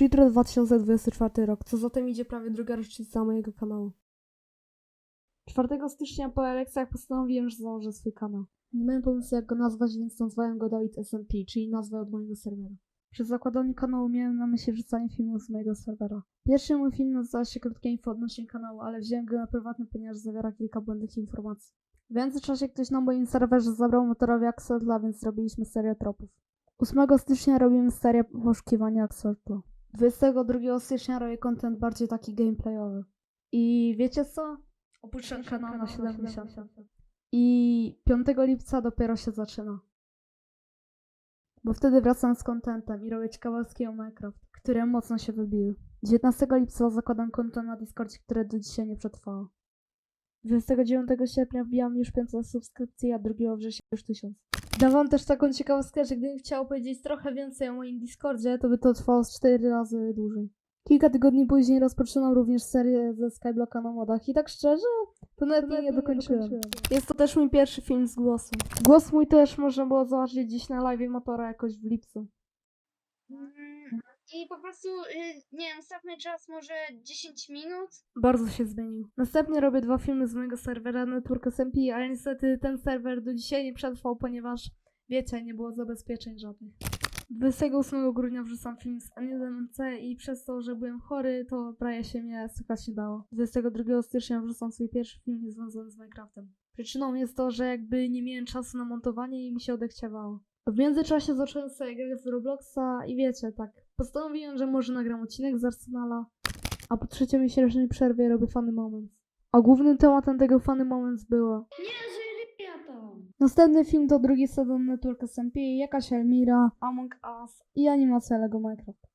Jutro 2024 rok, co zatem idzie prawie druga rocznica mojego kanału. 4 stycznia po elekcjach postanowiłem, że założę swój kanał. Nie miałem pomysłu jak go nazwać, więc nazwałem go Dawid SMP, czyli nazwę od mojego serwera. Przy zakładaniu kanału miałem na myśli wrzucanie filmów z mojego serwera. Pierwszy mój film nazywa się Krótkie Info odnośnie kanału, ale wziąłem go na prywatny, ponieważ zawiera kilka błędnych informacji. W międzyczasie ktoś na moim serwerze zabrał motorowi Axolotla, więc zrobiliśmy serię tropów. 8 stycznia robimy serię poszukiwania Axolotla. 22 stycznia robię content bardziej taki gameplayowy. I wiecie co? Opuszczam kanał na 7 miesięcy. I 5 lipca dopiero się zaczyna. Bo wtedy wracam z contentem i robię ciekawostki o Minecraft, które mocno się wybiły. 19 lipca zakładam konto na Discordzie, które do dzisiaj nie przetrwało. 29 sierpnia wbijam już 500 subskrypcji, a 2 września już 1000. Dam wam też taką ciekawostkę, że gdybym chciał powiedzieć trochę więcej o moim Discordzie, to by to trwało z 4 razy dłużej. Kilka tygodni później rozpoczynam również serię ze Skyblocka na modach i tak szczerze, to nawet jej nie dokończyłem. Jest to też mój pierwszy film z głosem. Głos mój też można było zobaczyć dziś na live motora jakoś w lipcu. I po prostu, y, nie wiem, stawmy czas może 10 minut. Bardzo się zmienił. Następnie robię dwa filmy z mojego serwera Network SMP, ale niestety ten serwer do dzisiaj nie przetrwał, ponieważ wiecie, nie było zabezpieczeń żadnych. 28 grudnia wrzucam film z N1MC i przez to, że byłem chory, to prawie się mnie słychać nie dało. 22 stycznia wrzucam swój pierwszy film związany z Minecraftem. Przyczyną jest to, że jakby nie miałem czasu na montowanie i mi się odechciawało. W międzyczasie zacząłem sobie grać w Robloxa i wiecie, tak, postanowiłem, że może nagram odcinek z Arsenala, a po trzeciomiesięcznej przerwie robię Funny Moments. A głównym tematem tego Funny Moments było Nie, że ja to. następny film to drugi sezon Network SMP, jakaś Elmira, Among Us i animacja Lego Minecraft.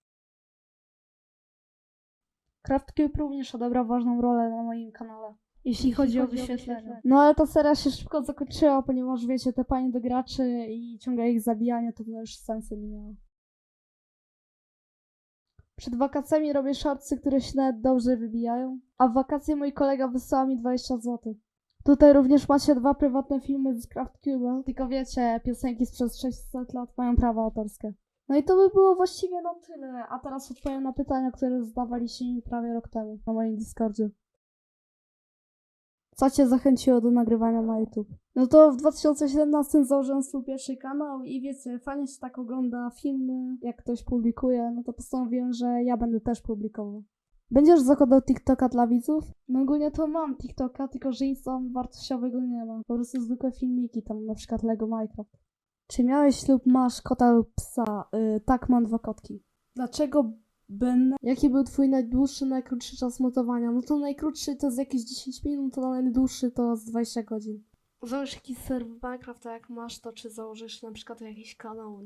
CraftCube również odebrał ważną rolę na moim kanale, jeśli chodzi o wyświetlenie. No ale ta seria się szybko zakończyła, ponieważ wiecie, te panie do graczy i ciągle ich zabijanie to już sensu nie miało. Przed wakacjami robię shortsy, które się nawet dobrze wybijają, a w wakacje mój kolega wysyła mi 20 zł. Tutaj również macie dwa prywatne filmy z CraftCube, tylko wiecie, piosenki sprzed 600 lat mają prawa autorskie. No i to by było właściwie na tyle, a teraz odpowiem na pytania, które zadawaliście mi prawie rok temu na moim Discordzie. Co cię zachęciło do nagrywania na YouTube? No to w 2017 założyłem swój pierwszy kanał i wiecie, fajnie się tak ogląda filmy, jak ktoś publikuje, no to postanowiłem, że ja będę też publikował. Będziesz zakładał TikToka dla widzów? No ogólnie to mam TikToka, tylko że nic tam wartościowego nie ma. Po prostu zwykłe filmiki, tam na przykład Lego Minecraft. Czy miałeś lub masz kota lub psa? Yy, tak, mam dwa kotki. Dlaczego będę? Jaki był twój najdłuższy, najkrótszy czas montowania? No to najkrótszy to z jakieś 10 minut, a najdłuższy to z 20 godzin. Załóż jakiś serwer Minecrafta, jak masz to, czy założysz na przykład jakiś kanał,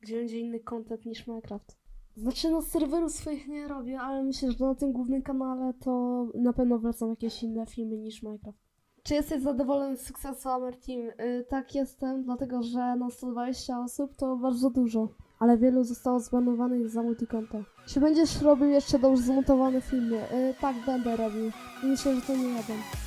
gdzie będzie inny content niż Minecraft. Znaczy, no serwerów swoich nie robię, ale myślę, że na tym głównym kanale to na pewno wlecą jakieś inne filmy niż Minecraft. Czy jesteś zadowolony z sukcesu Hammer Team? Yy, tak jestem, dlatego że no 120 osób to bardzo dużo, ale wielu zostało zbanowanych za multikonto. Czy będziesz robił jeszcze dobrze zmontowane filmy? Yy, tak, będę robił. Myślę, że to nie jeden.